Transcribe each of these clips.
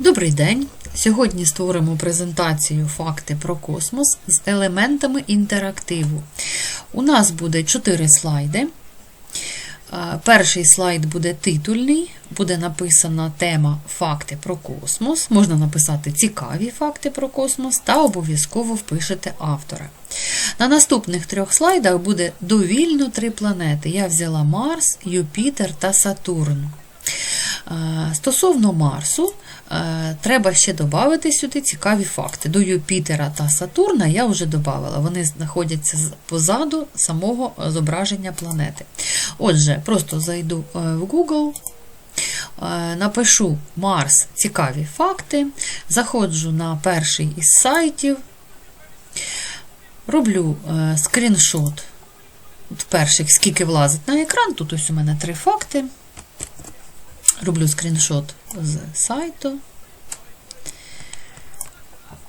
Добрий день! Сьогодні створимо презентацію Факти про космос з елементами інтерактиву. У нас буде 4 слайди. Е, Перший слайд буде титульний, буде написана тема Факти про космос. Можна написати цікаві факти про космос та обов'язково впишете автора. На наступних трьох слайдах буде довільно три планети. Я взяла Марс, Юпітер та Сатурн. Е, Стосовно Марсу, е, треба ще додати сюди цікаві факти. До Юпітера та Сатурна я вже додавала. Вони знаходяться позаду самого е, зображення планети. Отже, просто зайду в Google, напишу Марс цікаві факти, заходжу на перший із сайтів, роблю скріншот перших, скільки влазить на екран. Тут ось у мене три факти. Роблю скріншот з сайту.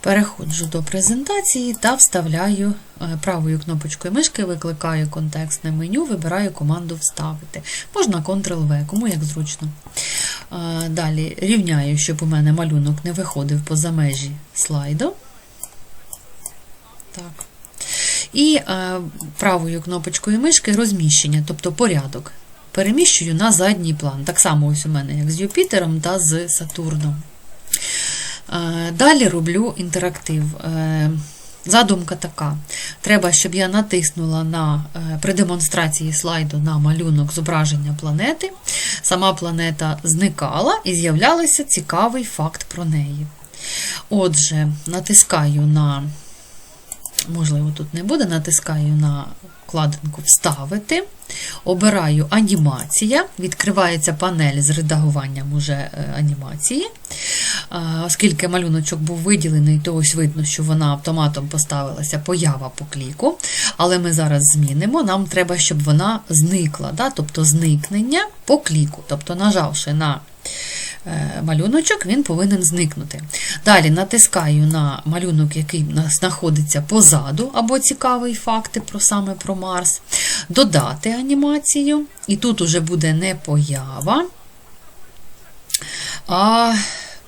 Переходжу до презентації та вставляю е, правою кнопочкою мишки, викликаю контекстне меню, вибираю команду Вставити. Можна Ctrl-V, кому як зручно. Е, Далі рівняю, щоб у мене малюнок не виходив поза межі слайду. Так. І е, правою кнопочкою мишки розміщення, тобто порядок. Переміщую на задній план. Так само ось у мене, як з Юпітером та з Сатурном. Е, Далі роблю інтерактив. Е, Задумка така. Треба, щоб я натиснула на, е, при демонстрації слайду на малюнок зображення планети. Сама планета зникала і з'являвся цікавий факт про неї. Отже, натискаю на, можливо, тут не буде, натискаю на вкладинку Вставити. Обираю анімація, відкривається панель з редагуванням уже е, анімації. Оскільки малюночок був виділений, то ось видно, що вона автоматом поставилася поява по кліку. Але ми зараз змінимо. Нам треба, щоб вона зникла, да? тобто зникнення по кліку. Тобто, нажавши на е, малюночок, він повинен зникнути. Далі натискаю на малюнок, який знаходиться позаду, або цікавий факти про саме про Марс. Додати анімацію. І тут уже буде не поява, а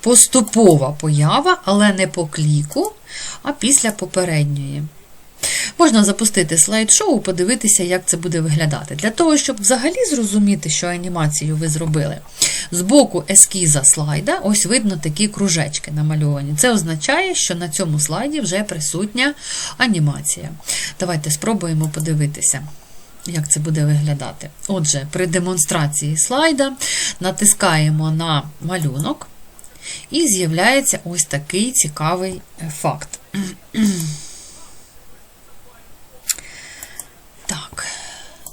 поступова поява, але не по кліку, а після попередньої. Можна запустити слайд-шоу, подивитися, як це буде виглядати. Для того, щоб взагалі зрозуміти, що анімацію ви зробили, з боку ескіза слайда ось видно такі кружечки намальовані. Це означає, що на цьому слайді вже присутня анімація. Давайте спробуємо подивитися. Як це буде виглядати? Отже, при демонстрації слайда натискаємо на малюнок, і з'являється ось такий цікавий факт. Так.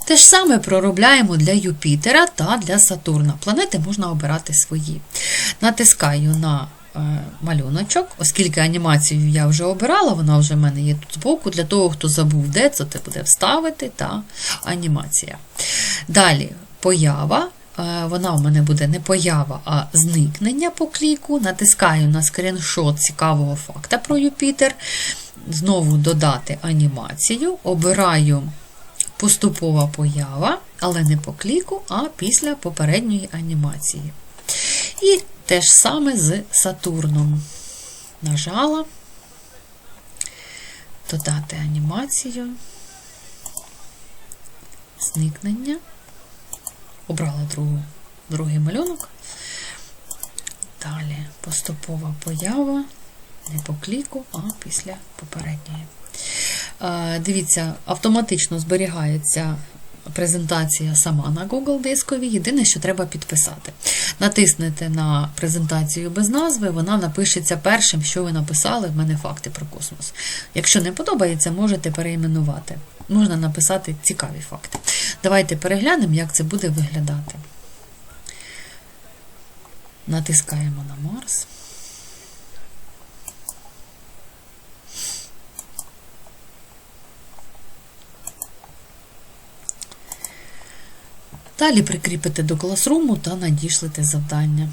Те ж саме проробляємо для Юпітера та для Сатурна. Планети можна обирати свої. Натискаю на е, малюночок, оскільки анімацію я вже обирала, вона вже в мене є тут збоку. Для того, хто забув, де це, це буде вставити та анімація. Далі поява. Е, Вона в мене буде не поява, а зникнення по кліку. Натискаю на скріншот цікавого факта про Юпітер. Знову додати анімацію. Обираю поступова поява, але не по кліку, а після попередньої анімації. І те ж саме з Сатурном. Нажала, додати анімацію, зникнення. Обрала другу, другий малюнок. Далі поступова поява, не по кліку, а після попередньої. Е, Дивіться, автоматично зберігається презентація сама на Google дискові. Єдине, що треба підписати. Натиснете на презентацію без назви, вона напишеться першим, що ви написали. В мене факти про космос. Якщо не подобається, можете переіменувати. Можна написати цікаві факти. Давайте переглянемо, як це буде виглядати. Натискаємо на Марс. Далі прикріпите до класруму та надішлите завдання.